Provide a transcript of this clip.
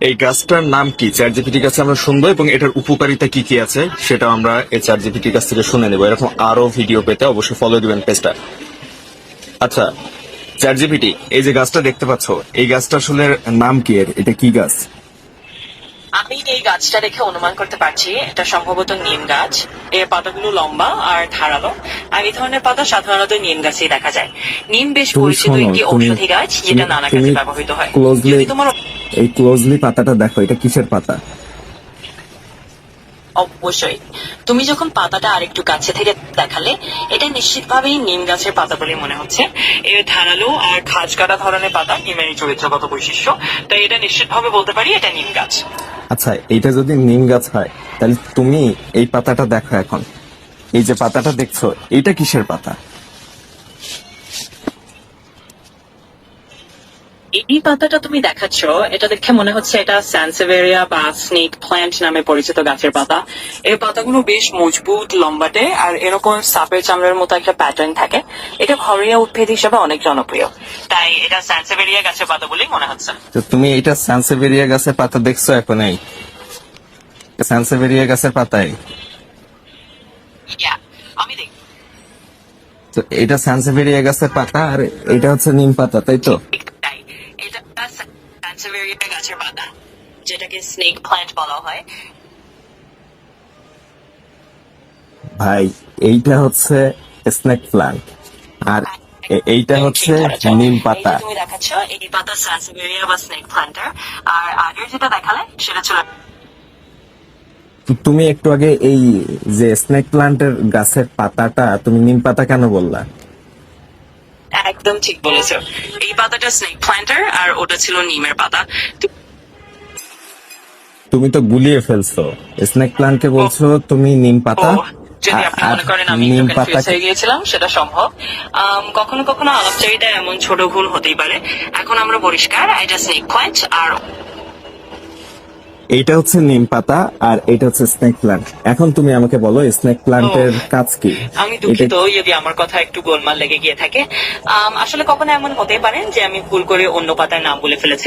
এই গাছটার নাম কি? চ্যাট জিপিটির কাছে আমরা শুনব এবং এটার উপকারিতা কি কি আছে সেটা আমরা এই চ্যাট জিপিটির কাছ থেকে শুনে নেব। এরকম আরও ভিডিও পেতে অবশ্যই ফলো দিবেন পেজটা। আচ্ছা চ্যাট জিপিটি এই যে গাছটা দেখতে পাচ্ছ এই গাছটা আসলে নাম কি এর? এটা কি গাছ? আমি এই গাছটা দেখে অনুমান করতে পারছি। এটা সম্ভবত নিম গাছ। এর পাতাগুলো লম্বা আর ধারালো। আর এই ধরনের পাতা সাধারণত নিম গাছেই দেখা যায়। নিম বেশ পরিচিত একটি ঔষধি গাছ যেটা নানা কাজে ব্যবহৃত হয়। যদি তোমার এই ক্লোজলি পাতাটা দেখো এটা কিসের পাতা? অবশ্যই। তুমি যখন পাতাটা আরেকটু কাছে থেকে দেখালে এটা নিশ্চিতভাবেই নিম গাছের পাতা বলে মনে হচ্ছে। এর ধারালো আর খাজ কাটা ধরনের পাতা নিমেরই চরিত্রগত বৈশিষ্ট্য। তাই এটা নিশ্চিতভাবে বলতে পারি এটা নিম গাছ। আচ্ছা এটা যদি নিম গাছ হয় তাহলে তুমি এই পাতাটা দেখো এখন। এই যে পাতাটা দেখছ এটা কিসের পাতা? এই পাতাটা তুমি দেখাচ্ছ এটা দেখে মনে হচ্ছে এটা স্যান্সেভেরিয়া বা স্নেক প্ল্যান্ট নামে পরিচিত গাছের পাতা। এর পাতাগুলো বেশ মজবুত লম্বাটে আর এরকম সাপের চামড়ার মতো একটা প্যাটার্ন থাকে। এটা ঘরোয়া উদ্ভিদ হিসেবে অনেক জনপ্রিয়। তাই এটা স্যান্সেভেরিয়া গাছের পাতা বলেই মনে হচ্ছে। তো তুমি এটা সানসেভেরিয়া গাছের পাতা দেখছ এখন এই? সানসেভেরিয়া গাছের পাতায় আমি দেখি। তো এটা সানসেভেরিয়া গাছের পাতা আর এটা হচ্ছে নিম পাতা তাই তো? তাই এটা স্যান্সেভেরিয়া গাছের পাতা যেটাকে স্নেক প্ল্যান্ট বলা হয়। ভাই এইটা হচ্ছে স্নেক প্লান্ট আর এইটা হচ্ছে নিম পাতা। তুমি দেখাচ্ছ এই পাতা বা স্নেক প্ল্যান্টার আর যেটা দেখালে সেটা ছিল তুমি একটু আগে এই যে স্নেক প্লান্টের গাছের পাতাটা তুমি নিম পাতা কেন বললা? একদম ঠিক বলেছ। পাতাটা স্নেক প্ল্যান্টার আর ওটা ছিল নিমের পাতা। তুমি তো গুলিয়ে ফেলছো। স্নেক প্ল্যান্টকে বলছো তুমি নিম পাতা? যদি আপনি মনে করেন আমি হয়ে গিয়েছিলাম সেটা সম্ভব। কখনো কখনো আলাপচারিতা এমন ছোট ভুল হতেই পারে। এখন আমরা পরিষ্কার এটা স্নেক পয়েন্ট আর এইটা হচ্ছে নিম পাতা আর এটা হচ্ছে স্নেক প্লান্ট এখন তুমি আমাকে বলো স্নেক প্লান্টের। কাজ কি? আমি এটা দুঃখিত যদি আমার কথা একটু গোলমাল লেগে গিয়ে থাকে। আসলে কখনো এমন হতে পারে যে আমি ভুল করে অন্য পাতার নাম বলে ফেলেছি।